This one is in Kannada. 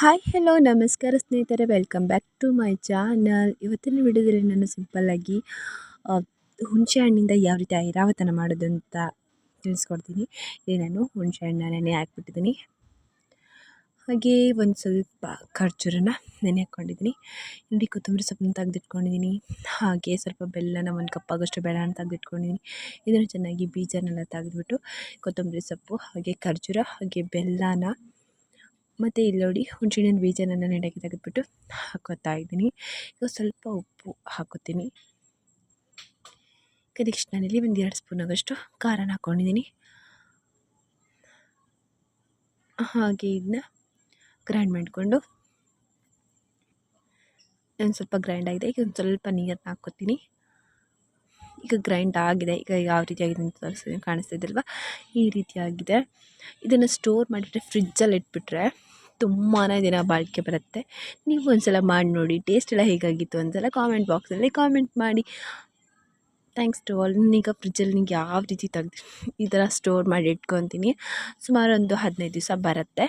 ಹಾಯ್ ಹಲೋ ನಮಸ್ಕಾರ ಸ್ನೇಹಿತರೆ. Welcome back to my channel ಇವತ್ತಿನ ವಿಡಿಯೋದಲ್ಲಿ ನಾನು ಸಿಂಪಲ್ಲಾಗಿ ಹುಣಸೆ ಹಣ್ಣಿಂದ ಯಾವ ರೀತಿ ಐರಾವತನ ಮಾಡೋದು ಅಂತ ತಿಳಿಸ್ಕೊಡ್ತೀನಿ. ಇಲ್ಲಿ ನಾನು ಹುಣಸೆ ಹಣ್ಣನ್ನ ನೆನೆ ಹಾಕ್ಬಿಟ್ಟಿದ್ದೀನಿ. ಹಾಗೆ ಒಂದು ಸ್ವಲ್ಪ ಖರ್ಜೂರನ ನೆನೆ ಹಾಕ್ಕೊಂಡಿದ್ದೀನಿ. ಇಲ್ಲಿ ಕೊತ್ತಂಬರಿ ಸೊಪ್ಪನ್ನ ತೆಗೆದಿಟ್ಕೊಂಡಿದ್ದೀನಿ. ಹಾಗೆ ಸ್ವಲ್ಪ ಬೆಲ್ಲನ ಒಂದು ಕಪ್ ಆಗೋಷ್ಟು ಬೆಲ್ಲನ ತೆಗೆದಿಟ್ಕೊಂಡಿದ್ದೀನಿ. ಇದನ್ನು ಚೆನ್ನಾಗಿ ಬೀಜನೆಲ್ಲ ತೆಗೆದ್ಬಿಟ್ಟು ಕೊತ್ತಂಬರಿ ಸೊಪ್ಪು, ಹಾಗೆ ಖರ್ಜೂರ, ಹಾಗೆ ಬೆಲ್ಲನ ಮತ್ತು ಇಲ್ಲಿ ನೋಡಿ ಹುಣ್ಸೆಹಣ್ಣಿನ ಬೀಜನ ನೆನೆಗೆ ತೆಗೆದುಬಿಟ್ಟು ಹಾಕೋತಾ ಇದ್ದೀನಿ. ಈಗ ಸ್ವಲ್ಪ ಉಪ್ಪು ಹಾಕೋತೀನಿ. ಈಗ ನೆಕ್ಸ್ಟ್ ನಾನಿಲ್ಲಿ ಒಂದು ಎರಡು ಸ್ಪೂನ್ ಆಗೋಷ್ಟು ಖಾರನ ಹಾಕ್ಕೊಂಡಿದ್ದೀನಿ ಹಾಗೆ ಇದನ್ನ ಗ್ರೈಂಡ್ ಮಾಡಿಕೊಂಡು ಒಂದು ಸ್ವಲ್ಪ ಗ್ರೈಂಡ್ ಆಗಿದೆ. ಈಗ ಒಂದು ಸ್ವಲ್ಪ ನೀರನ್ನ ಹಾಕ್ಕೋತೀನಿ ಈಗ ಗ್ರೈಂಡ್ ಆಗಿದೆ. ಈಗ ಯಾವ ರೀತಿ ಆಗಿದೆ ಅಂತ ತೋರಿಸ್ತೀನಿ ಕಾಣಿಸ್ತಿದ್ದಲ್ವ ಈ ರೀತಿಯಾಗಿದೆ. ಇದನ್ನು ಸ್ಟೋರ್ ಮಾಡಿಬಿಟ್ರೆ ಫ್ರಿಜ್ಜಲ್ಲಿ ಇಟ್ಬಿಟ್ರೆ ತುಂಬಾ ದಿನ ಬಾಳಿಕೆ ಬರುತ್ತೆ. ನೀವು ಒಂದು ಸಲ ಮಾಡಿ ನೋಡಿ ಟೇಸ್ಟ್ ಎಲ್ಲ ಹೇಗಾಗಿತ್ತು ಒಂದ್ಸಲ ಕಾಮೆಂಟ್ ಬಾಕ್ಸಲ್ಲಿ ಕಾಮೆಂಟ್ ಮಾಡಿ. ಥ್ಯಾಂಕ್ಸ್ ಟು ಆಲ್ ಈಗ ಫ್ರಿಜ್ಜಲ್ಲಿ ನಿಮಗೆ ಯಾವ ರೀತಿ ತೆಗ್ದು ಈ ಥರ ಸ್ಟೋರ್ ಮಾಡಿ ಇಟ್ಕೊತೀನಿ. ಸುಮಾರು ಒಂದು ಹದಿನೈದು ದಿವಸ ಬರುತ್ತೆ.